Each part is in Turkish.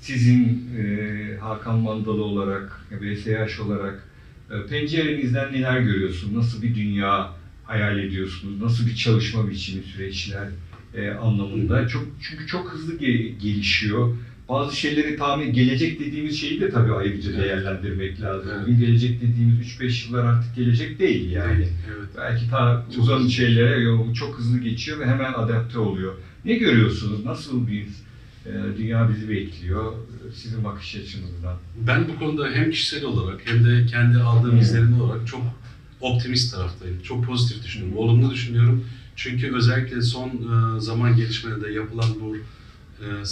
sizin e, Hakan Mandalı olarak, BSH olarak e, pencerenizden neler görüyorsunuz? Nasıl bir dünya hayal ediyorsunuz? Nasıl bir çalışma biçimi, süreçler e, anlamında? Çok çünkü çok hızlı ge- gelişiyor. Bazı şeyleri tahmin, gelecek dediğimiz şeyi de tabii ayrıca Evet. değerlendirmek lazım. Evet. Bugün gelecek dediğimiz 3-5 yıllar artık gelecek değil yani. Evet. Belki ta hızlı. şeylere çok hızlı geçiyor ve hemen adapte oluyor. Ne görüyorsunuz? Nasıl bir dünya bizi bekliyor e, sizin bakış açınızdan? Ben bu konuda hem kişisel olarak hem de kendi aldığım Hmm. izlenim olarak çok optimist taraftayım. Çok pozitif düşünüyorum. Olumlu düşünüyorum. Çünkü özellikle son e, zaman gelişmelerinde yapılan bu e,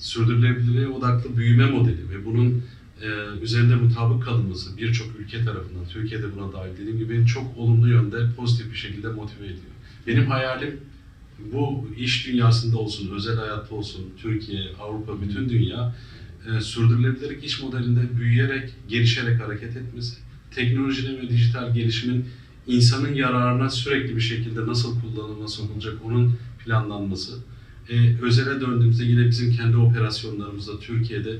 sürdürülebilirliğe odaklı büyüme modeli ve bunun e, üzerinde mutabık kalınması birçok ülke tarafından, Türkiye'de buna dahil dediğim gibi çok olumlu yönde pozitif bir şekilde motive ediyor. Benim hayalim bu iş dünyasında olsun, özel hayatta olsun, Türkiye, Avrupa, bütün dünya e, sürdürülebilirlik iş modelinde büyüyerek, gelişerek hareket etmesi, teknolojinin ve dijital gelişimin insanın yararına sürekli bir şekilde nasıl kullanılması olacak onun planlanması. E, özele döndüğümüzde yine bizim kendi operasyonlarımızda Türkiye'de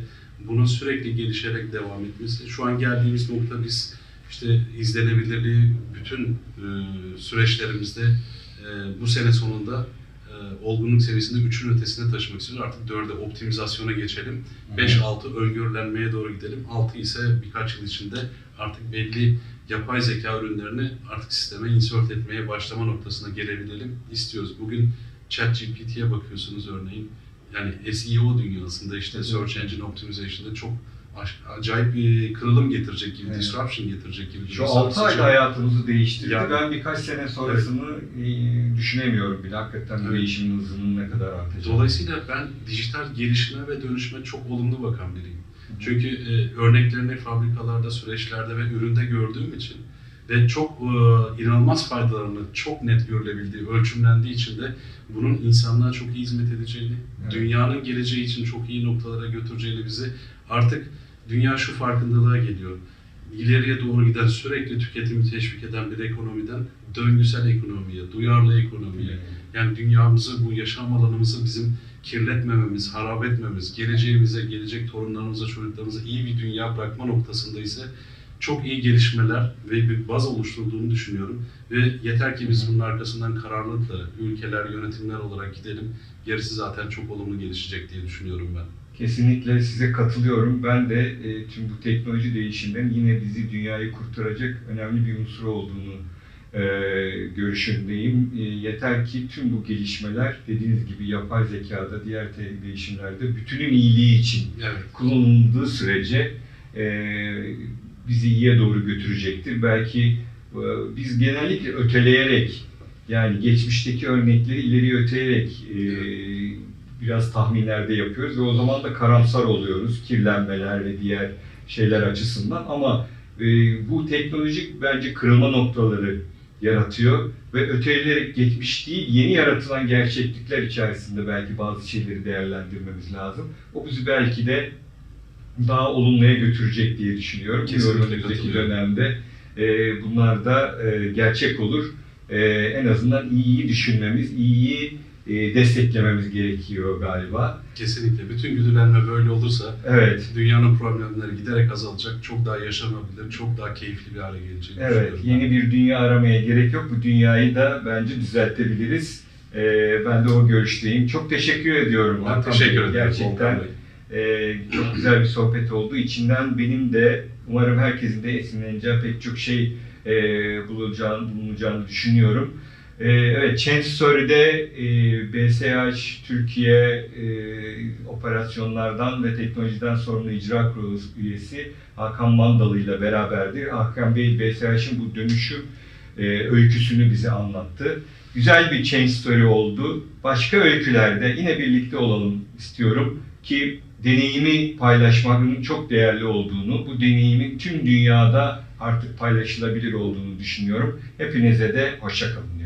bunun sürekli gelişerek devam etmesi. Şu an geldiğimiz nokta biz işte izlenebilirliği bütün e, süreçlerimizde e, bu sene sonunda e, olgunluk seviyesinde 3'ün ötesine taşımak istiyoruz. Artık 4'e optimizasyona geçelim. 5-6 öngörülenmeye doğru gidelim. 6 ise birkaç yıl içinde artık belli yapay zeka ürünlerini artık sisteme insert etmeye başlama noktasına gelebilelim istiyoruz. Bugün ChatGPT'ye bakıyorsunuz örneğin. Yani SEO dünyasında işte. Search Engine Optimization'da çok acayip bir kırılım getirecek gibi, Evet. disruption getirecek gibi. Şu bir 6 ayda sarsıcı- hayatımızı değiştirdi. Yani- ben birkaç sene sonrasını e, düşünemiyorum bile. Hakikaten Evet. değişimin hızının ne kadar artacak. Dolayısıyla ben dijital gelişime ve dönüşme çok olumlu bakan biriyim. Çünkü e, örneklerini fabrikalarda, süreçlerde ve üründe gördüğüm için ve çok e, inanılmaz faydalarını çok net görülebildiği, ölçümlendiği için de bunun insanlığa çok iyi hizmet edeceğini, Evet. dünyanın geleceği için çok iyi noktalara götüreceğini bizi artık dünya şu farkındalığa geliyor. İleriye doğru giden, sürekli tüketimi teşvik eden bir ekonomiden döngüsel ekonomiye, duyarlı ekonomiye, yani dünyamızı, bu yaşam alanımızı bizim kirletmememiz, harap etmemiz, geleceğimize, gelecek torunlarımıza, çocuklarımıza iyi bir dünya bırakma noktasında ise çok iyi gelişmeler ve bir baz oluşturduğunu düşünüyorum. Ve yeter ki biz bunun arkasından kararlılıkla ülkeler, yönetimler olarak gidelim. Gerisi zaten çok olumlu gelişecek diye düşünüyorum ben. Kesinlikle size katılıyorum. Ben de e, tüm bu teknoloji değişiminin yine bizi dünyayı kurtaracak önemli bir unsur olduğunu e, görüşündeyim. E, yeter ki tüm bu gelişmeler dediğiniz gibi yapay zekada, diğer değişimlerde bütünün iyiliği için Evet. kullanıldığı sürece e, bizi iyiye doğru götürecektir. Belki e, biz genellikle öteleyerek yani geçmişteki örnekleri ileri öteleyerek e, biraz tahminlerde yapıyoruz ve o zaman da karamsar oluyoruz kirlenmeler ve diğer şeyler açısından ama e, bu teknolojik bence kırılma noktaları yaratıyor ve öteleyerek geçmiş değil yeni yaratılan gerçeklikler içerisinde belki bazı şeyleri değerlendirmemiz lazım. O bizi belki de daha olumluya götürecek diye düşünüyorum. Kesinlikle önümüzdeki dönemde e, bunlar da e, gerçek olur. E, en azından iyiyi düşünmemiz, iyiyi desteklememiz gerekiyor galiba. Kesinlikle. Bütün güdülenme böyle olursa Evet, dünyanın problemleri giderek azalacak, çok daha yaşanabilir, çok daha keyifli bir hale gelecek. evet. ben. Yeni bir dünya aramaya gerek yok. Bu dünyayı da bence düzeltebiliriz. E, ben de o görüşteyim. Çok teşekkür ediyorum. Ben Hakan teşekkür ederim. Gerçekten. Ee, çok güzel bir sohbet oldu. İçinden benim de umarım herkesin de esinleneceği pek çok şey e, bulacağını, bulunacağını düşünüyorum. Ee, evet, Change Story'de e, BSH Türkiye e, operasyonlardan ve teknolojiden sorumlu icra kurulu üyesi Hakan Mandalı ile beraberdi. Hakan Bey BSH'in bu dönüşüm e, öyküsünü bize anlattı. Güzel bir change story oldu. Başka öykülerde yine birlikte olalım istiyorum ki deneyimi paylaşmanın çok değerli olduğunu, bu deneyimin tüm dünyada artık paylaşılabilir olduğunu düşünüyorum. Hepinize de hoşçakalın.